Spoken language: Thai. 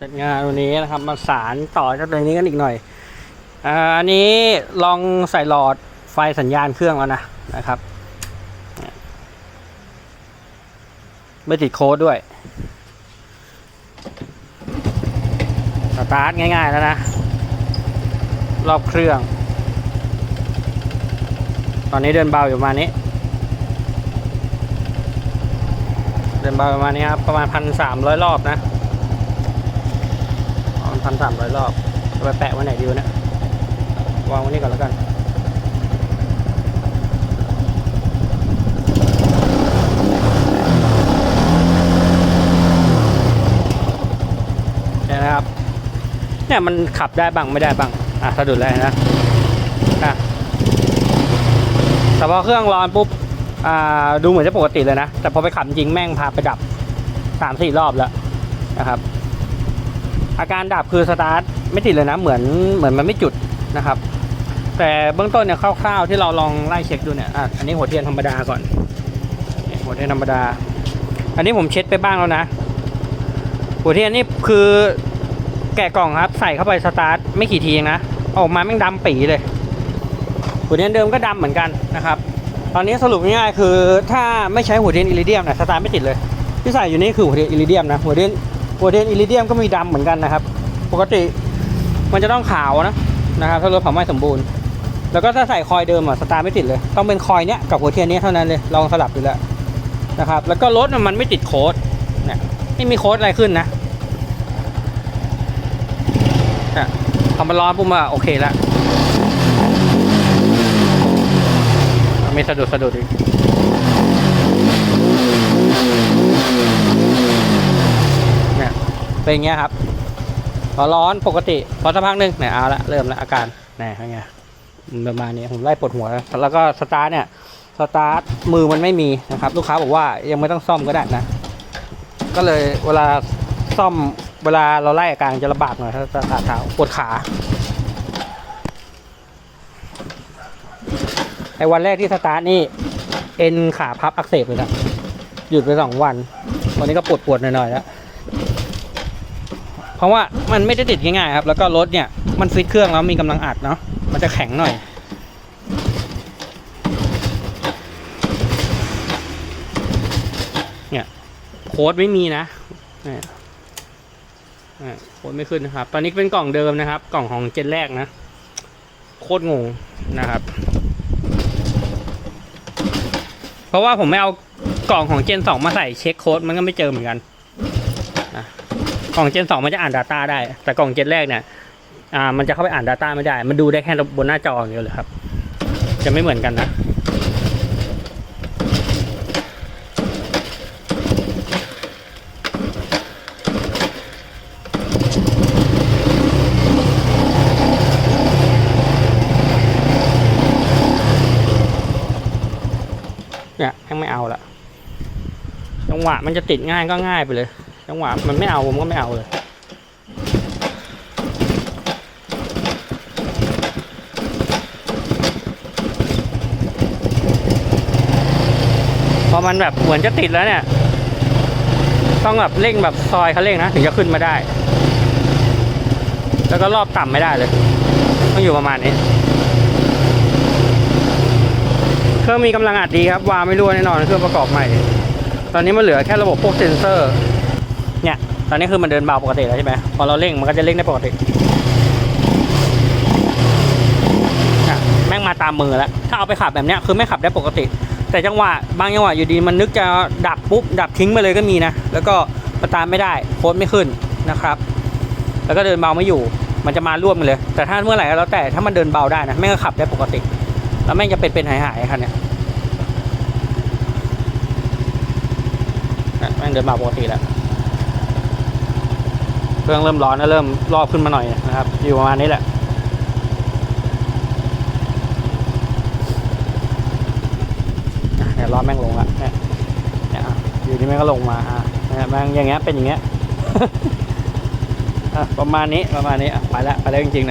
เสร็จงานวันนี้นะครับมาสารต่อจากตัวนี้กันอีกหน่อยอันนี้ลองใส่หลอดไฟสัญญาณเครื่องแล้วนะนะครับ ไม่ติดโค้ดด้วยสตาร์ทง่ายๆแล้วนะ รอบเครื่อง ตอนนี้เดินเบาอยู่ประมาณนี้ เดินเบาประมาณนี้ครับ ประมาณพันสามร้อยรอบนะ พันสามร้อยรอบจะไปแปะไว้ไหนดีวะเนี่ยวางไว้นี่ก่อนแล้วกันเนี่ยนะครับ เนี่ยมันขับได้บ้างไม่ได้บ้าง อะสะดุดเลยนะอะแต่พอเครื่องร้อนปุ๊บ อ่า ดูเหมือนจะปกติเลยนะ แต่พอไปขับจริงแม่งพาไปดับสามสี่รอบแล้วนะครับ อาการดับคือสตาร์ทไม่ติดเลยนะเหมือนเหมือนมันไม่จุดนะครับ แต่เบื้องต้นเนี่ยคร่าวๆที่เราลองไล่เช็คดูเนี่ยอะอันนี้หัวเทียนธรรมดาก่อนหัวเทียนธรรมดา อันนี้ผมเช็ดไปบ้างแล้วนะ หัวเทียนนี่คือแกะกล่องครับ ใส่เข้าไปสตาร์ทไม่กี่ทีเองนะออกมาแม่งดำปีเลย หัวเทียนเดิมก็ดำเหมือนกันนะครับ ตอนนี้สรุปง่ายๆคือถ้าไม่ใช้หัวเทียนอิริเดียมเนี่ยสตาร์ทไม่ติดเลยที่ใส่อยู่นี่คือหัวเทียนอิริเดียมนะหัวเทียน หัวเทนอิริเดียมก็มีดำเหมือนกันนะครับ ปกติมันจะต้องขาวนะนะครับ ถ้ารถเผาไหม้สมบูรณ์ แล้วก็ถ้าใส่คอยเดิมอะสตาร์ไม่ติดเลย ต้องเป็นคอยเนี้ยกับหัวเทียนนี้เท่านั้นเลยลองสลับดูแล้วนะครับ แล้วก็รถมันไม่ติดโค้ดเนี่ยไม่มีโค้ดอะไรขึ้นนะอะพอมันร้อนปุ๊บมาโอเคแล้วไม่สะดุดสะดุดอีกเนี่ย เป็นอย่างเงี้ยครับพอร้อนปกติพอสักพักหนึ่งเนี่ยเอาละเริ่มล้วอาการเนี่ยเป็นไงประมาณนี้ผมไล่ปวดหัวแล้วแล้วก็สตาร์ทเนี่ยสตาร์ทมือมันไม่มีนะครับลูกค้าบอกว่ายังไม่ต้องซ่อมก็ได้นะ ก็เลยเวลาซ่อมเวลาเราไล่อาการจะลำบากหน่อยถ้าสตาร์ทเท้าปวดขาไอ้วันแรกที่สตาร์ทนี่เอ็นขาพับอักเสบเลยนะหยุดไปสองวัน วันนี้ก็ปวดปวดหน่อยๆแล้ว เพราะว่ามันไม่ได้ติดง่ายๆครับ แล้วก็รถเนี่ยมันฟิตเครื่องแล้วมีกำลังอัดเนาะมันจะแข็งหน่อย เนี่ยโค้ดไม่มีนะเนี่ยอะโค้ดไม่ขึ้นนะครับ ตอนนี้เป็นกล่องเดิมนะครับ กล่องของเจนแรกนะ โคตรงงนะครับ เพราะว่าผมไม่เอากล่องของเจนสองมาใส่เช็คโค้ดมันก็ไม่เจอเหมือนกัน กล่องเจนสองมันจะอ่าน Data ได้ แต่กล่องเจนแรกเนี่ยอ่ามันจะเข้าไปอ่าน Data ไม่ได้ มันดูได้แค่บนหน้าจออย่างเดียวเลยครับ จะไม่เหมือนกันนะเนี่ยยังไม่เอาละจังหวะมันจะติดง่ายก็ง่ายไปเลย จังหวะมันไม่เอาผมก็ไม่เอาเลยพอมันแบบเหมือนจะติดแล้วเนี่ย ต้องแบบเร่งแบบซอยเขาเร่งนะ ถึงจะขึ้นมาได้ แล้วก็รอบต่ำไม่ได้เลย ต้องอยู่ประมาณนี้เครื่องมีกำลังอัดดีครับ วาวไม่รั่วแน่นอนเครื่องประกอบใหม่ ตอนนี้มันเหลือแค่ระบบพวกเซ็นเซอร์ ตอนนี้คือมันเดินเบาปกติแล้วใช่ไหมพอเราเร่งมันก็จะเร่งได้ปกติแม่งมาตามมือแล้ว ถ้าเอาไปขับแบบนี้คือไม่ขับได้ปกติ แต่จังหวะบางจังหวะอยู่ดีมันนึกจะดับปุ๊บดับทิ้งไปเลยก็มีนะ แล้วก็สตาร์ทไม่ได้โค้ดไม่ขึ้นนะครับ แล้วก็เดินเบาไม่อยู่ มันจะมาร่วมกันเลย แต่ถ้าเมื่อไหร่ก็แล้วแต่ถ้ามันเดินเบาได้นะแม่งก็ขับได้ปกติ แล้วแม่งจะเป็นเป็นหายหายคันเนี้ยแม่งเดินมาปกติแล้ว ครื่องเริ่มร้อนแล้วเริ่มรอบขึ้นมาหน่อยนะครับ อยู่ประมาณนี้แหละเนี่ยร้อบแม่งลงละเนี่ยเนี่ยอยู่ที่แม่งก็ลงมาอะเนี่ยแม่งอย่างเงี้ยเป็นอย่างเงี้ยประมาณนี้ประมาณนี้อะไปแล้วไปแล้วจริงๆนะ